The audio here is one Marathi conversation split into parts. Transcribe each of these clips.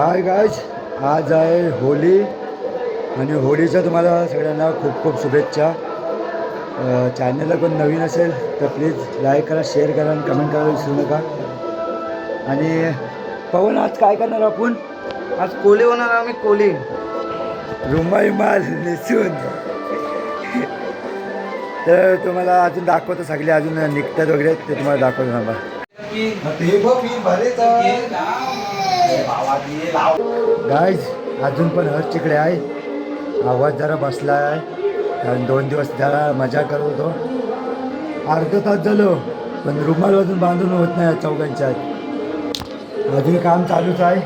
हाय गायज आज आहे होली आणि होळीच्या तुम्हाला सगळ्यांना खूप खूप शुभेच्छा. अ, चॅनलला कोण नवीन असेल तर प्लीज लाईक करा शेअर करा आणि कमेंट करायला विसरू नका. आणि पवन आज काय करणार आपण? आज कोले होणार आम्ही कोले. रुमाल माल नेसून. तर तुम्हाला अजून दाखवतो सगळे अजून निघतात वगैरे ते तुम्हाला दाखवतो थांबा. गाईज अजून पण हर तिकडे आहे. आवाज जरा बसला आहे. कारण दोन दिवस जरा मजा करत होतो. अर्धा तास झालो पण रुमाल अजून बांधून होत नाही चौघांच्या अजून काम चालूच आहे.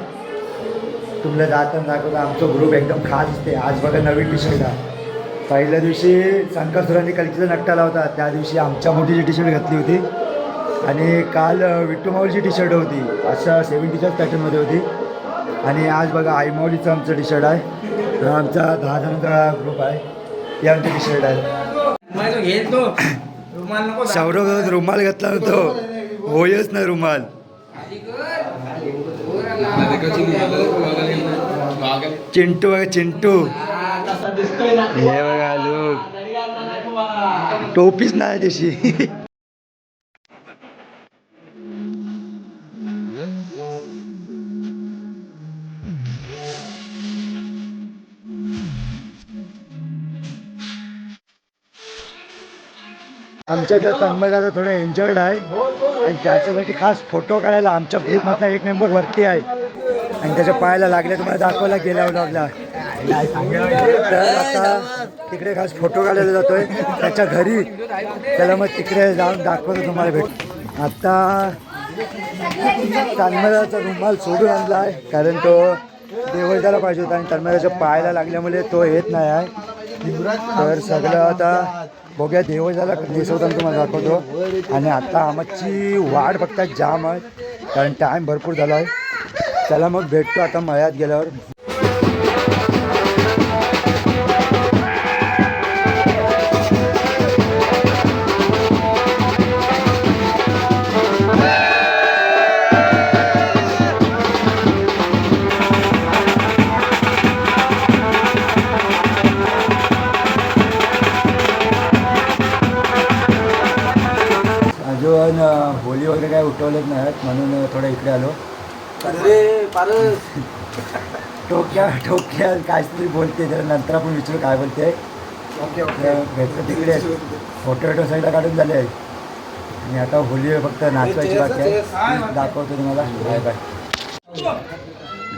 तुम्हाला जाताना दाखवतो आमचा ग्रुप एकदम खास असते आज बघा नवीन टी शर्ट पहिल्या दिवशी संकासुरांनी कलकीचा नकटा लावता त्या दिवशी आमच्या मोठीची टी शर्ट घातली होती. आणि काल विट्टू माऊलीची टी शर्ट होती. अशा सेवन्टीच्याच पॅटर्नमध्ये होती. आणि आज बघा आई माऊलीचं आमचं टी शर्ट आहे आमचा दहा जणांचा ग्रुप आहे. हे आमचे टी शर्ट आहे. रुमाल सौरभ रुमाल घातला होतो. होयच नाही रुमाल. चिंटू बघा चिंटू. हे बघा लोक टोपीच नाही तशी. आमच्या त्या तन्मयदाचा थोडं एन्जॉयड आहे. आणि त्याच्यासाठी खास फोटो काढायला आमच्या ग्रुपमधला एक मेंबर वरती आहे. आणि त्याच्या पायाला लागले तुम्हाला दाखवायला गेल्यावर लागला. तर आता तिकडे खास फोटो काढायला जातोय. त्याच्या घरी. त्याला मग तिकडे जाऊन दाखवतो तुम्हाला भेट. आता तन्मयाचा रुमाल सोडून आणला आहे. कारण तो देवळाला पाहिजे होता आणि तन्मयाच्या पायाला लागल्यामुळे तो येत नाही आहे. तर सगळं आता बघूया देवळाला दिसवताना तुम्हाला दाखवतो. आणि आता आमची वाट बघतात जाम आहे कारण टाईम भरपूर झाला आहे. चला मग भेटतो आता मळ्यात गेल्यावर. काय उठवलेच नाहीत म्हणून थोडं इकडे आलो. ठोक्या ठोक्या काहीतरी बोलते त्याला नंतर आपण विचारू काय बोलते. तर भेटलं तिकडे. फोटो वोटो सगळं काढून झाले. आणि आता होली फक्त नाचवायची बाकी आहे. दाखवतो तुम्हाला. Bye bye.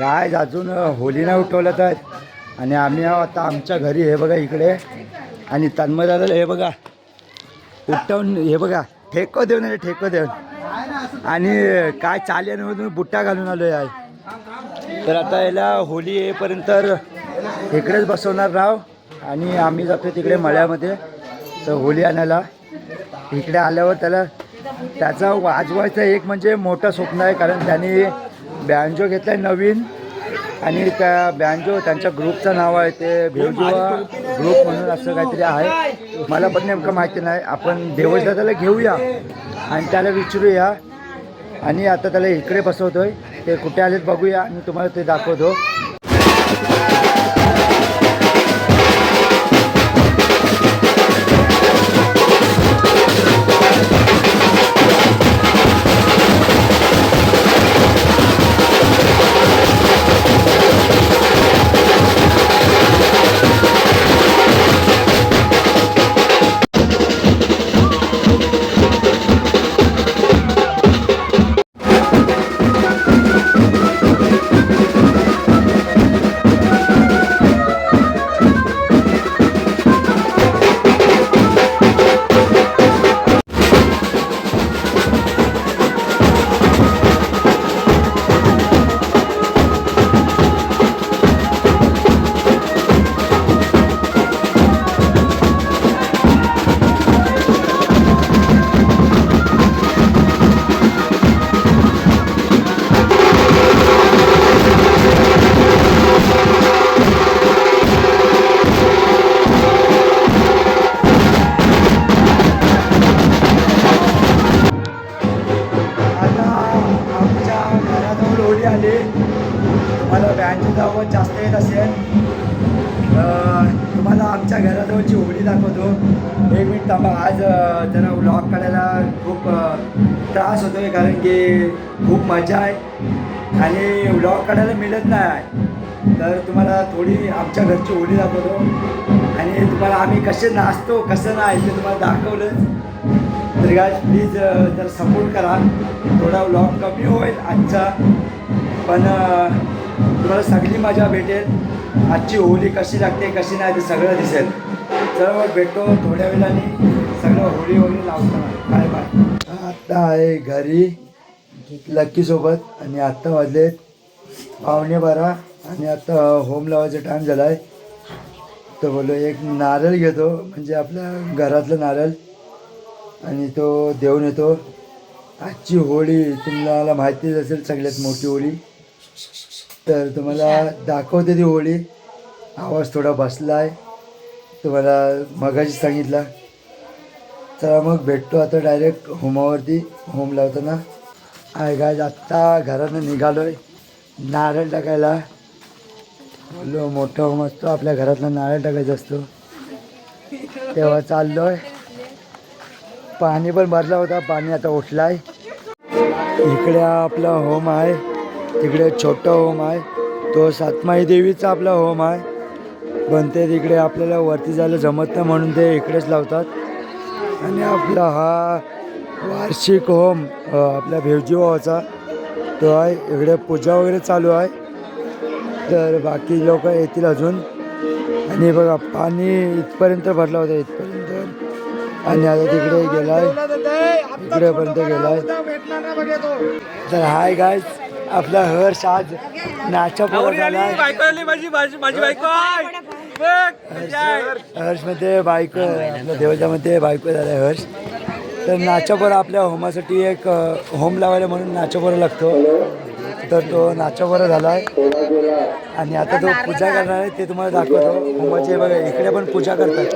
गाय अजून होली नाही उठवलं तर. आणि आम्ही आता आमच्या घरी हे बघा इकडे. आणि तन्मय दादाला हे बघा. उठवून हे बघा. ठेको देऊन ठेको देऊन. आणि काय चालेल तुम्ही बुट्टा घालून आलो आहे तर आता याला होली येईपर्यंत तर इकडेच बसवणार राव. आणि आम्ही जातो तिकडे मळ्यामध्ये. तर होली आणायला. इकडे आल्यावर त्याला त्याचा वाजवायचं एक म्हणजे मोठं स्वप्न आहे कारण त्यांनी बँजो घेतला आहे नवीन. आणि त्या बँजो त्यांच्या ग्रुपचं नाव आहे ते भेवजुवा ग्रुप म्हणून असं काहीतरी आहे. मला पण नेमकं माहिती नाही. आपण देवजला त्याला घेऊया. आणि त्याला विचारूया. आणि आता त्याला इकडे बसवतोय. ते कुठे आलेत बघूया आणि तुम्हाला ते दाखवतो. तुम्हाला बँडची आवाज जास्त येत असेल तुम्हाला आमच्या घराजवळची होळी दाखवतो. एक मिनिट थांबा आज जरा व्लॉग काढायला खूप त्रास होतो आहे कारण की खूप मजा आहे. आणि व्लॉग काढायला मिळत नाही. तर तुम्हाला थोडी आमच्या घरची होळी दाखवतो. आणि तुम्हाला आम्ही कसे नाचतो कसं नाही ते तुम्हाला दाखवलं तर गाज प्लीज जर सपोर्ट करा. थोडा व्लॉग कमी होईल आजचा. पण तुम्हाला सगळी मजा भेटेल. आजची होळी कशी लागते कशी नाही ते सगळं दिसेल. सर्व भेटतो थोड्या वेळाने. सगळं होळी होळी लावतो काय बाय. आत्ता आहे घरी लक्कीसोबत आणि आत्ता वाजले पावणे बारा. आणि आता होम लावायचा टाईम झाला आहे तर बोललो एक नारळ घेतो. म्हणजे आपल्या घरातलं नारळ. आणि तो देऊन येतो. आजची होळी तुम्हाला माहितीच असेल सगळ्यात मोठी होळी. तर तुम्हाला दाखवते ती होळी. आवाज थोडा बसला आहे तुम्हाला मगाशी सांगितला. चला मग भेटतो आता डायरेक्ट होमावरती. होम लावताना. आहे काय आत्ता घरानं निघालो आहे नारळ टाकायला. बोललो मोठा होम असतो. आपल्या घरातला नारळ टाकायचा असतो. तेव्हा चाललो आहे पाणी पण भरला होता. पाणी आता उठलं आहे इकडे आपला होम आहे. तिकडे छोटा होम आहे. तो सातमाई देवीचा आपला होम आहे. पण ते तिकडे आपल्याला वरती जायला जमत नाही म्हणून ते इकडेच लावतात. आणि आपला हा वार्षिक होम आपल्या भेवजी भावाचा तो आहे. इकडे पूजा वगैरे चालू आहे. तर बाकी लोक येतील अजून. आणि बघा पाणी इथपर्यंत भरला होता इथपर्यंत. आणि आता तिकडे गेलाय. इकडेपर्यंत गेलाय. तर हाय गाय आपला हर्ष आज नाचा पोरत आलाय हर्षमध्ये बायको आपल्या देवतामध्ये बायको झालाय हर्ष. तर नाचापोर आपल्या होमासाठी एक होम लावायला म्हणून नाचापोरा लागतो. तर तो नाचापोरा झाला आहे आणि आता तो पूजा करणार आहे ते तुम्हाला दाखवतो. होमाची बघा इकडे पण पूजा करतात.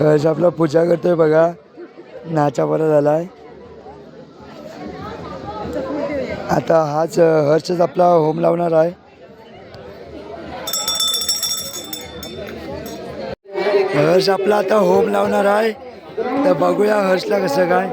हर्ष आपला पूजा करतोय बघा. नाचापोरा झाला आहे आता हाच हर्षच आपला होम लावणार आहे. हर्ष आपला आता होम लावणार आहे. तर बघूया हर्षला कसं काय.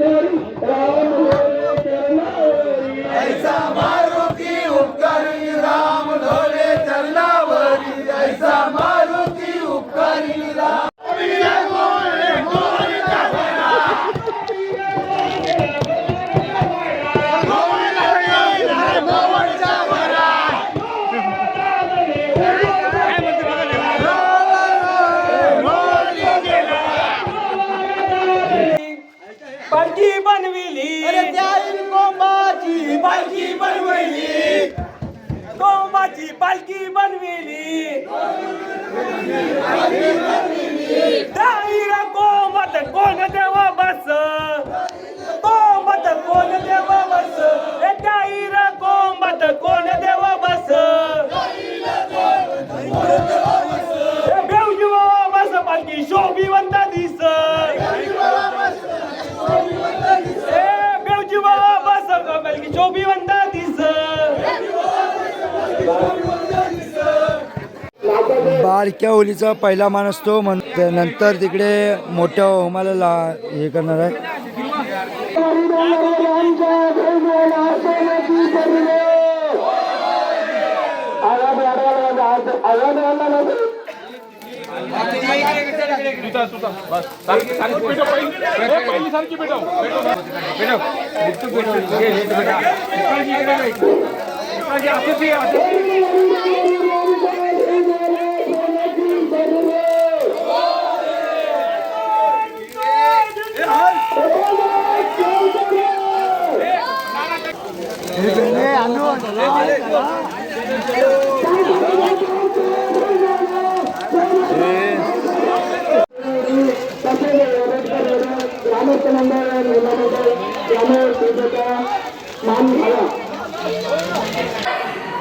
पालखी पालखी बनविली. डाईरा कोंबत कोण देवा बस? बारक्या होलीचा पहिला मान असतो नंतर तिकडे मोठ्या होमाला ला हे करणार आहे. सारखी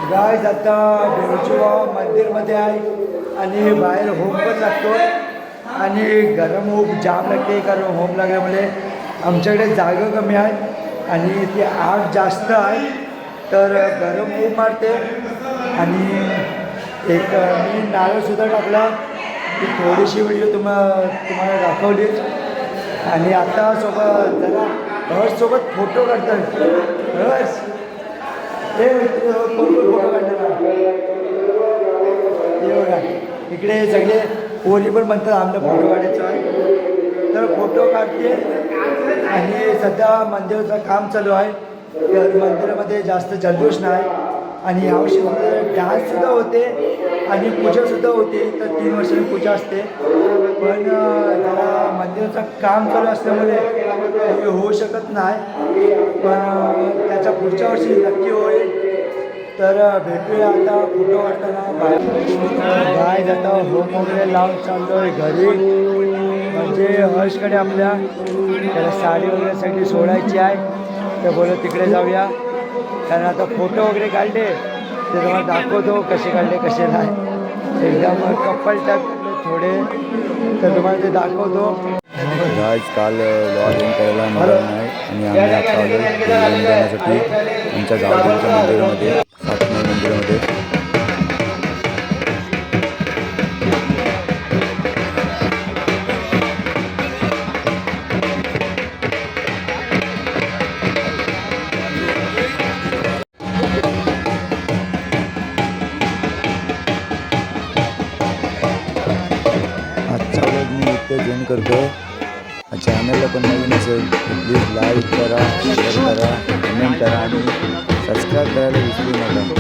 गाय आता बेळचुवा मंदिरमध्ये आहे आणि बाहेर होम पण लागतो आणि गरम होम जाम लागते कारण होम लागल्यामुळे आमच्याकडे जागा कमी आहे. आणि ती आग जास्त आहे तर गरम खूप मारते. आणि एक मी नारळसुद्धा टाकला. ती थोडीशी व्हिडिओ तुम्हा तुम्हाला दाखवलीच. आणि आता सोबत जरा सोबत फोटो काढतात हर्ष हे फोटो काढणार इकडे सगळे पोरी पण म्हणतात आमचा फोटो काढायचा आहे. तर फोटो काढते. आणि सध्या मंदिराचं काम चालू आहे. मंदिरामध्ये जास्त जल्लोष नाही. आणि यावर्षी डान्ससुद्धा होते आणि पूजासुद्धा होते. तर तीन वर्षांनी पूजा असते. पण त्याला मंदिराचं काम चालू असल्यामुळे हे होऊ शकत नाही. पण त्याच्या पुढच्या वर्षी नक्की होईल. तर भेटूया आता फोटो काढताना. बाहेर गाय जाता. होम वगैरे लावून चाललो आहे घरी. म्हणजे हर्षकडे आपल्या त्याला साडी वगैरे सगळी सोडायची आहे. तर बोलत तिकडे जाऊया. कारण आता फोटो वगैरे काढले. ते तुम्हाला दाखवतो कसे काढले कसे नाही. एकदम कप्पल टाईप थोडे. तर तुम्हाला ते दाखवतो. काल लॉग इन करायला मिळालं नाही. आणि आम्ही आता आलो करण्यासाठी आमच्या गावदेवीच्या मंदिरामध्ये सातमाई मंदिरामध्ये. करतो. चॅनलला पण नवीन असेल प्लीज लाईक करा शेअर करा कमेंट करा आणि सबस्क्राईब करायला विसरू नका.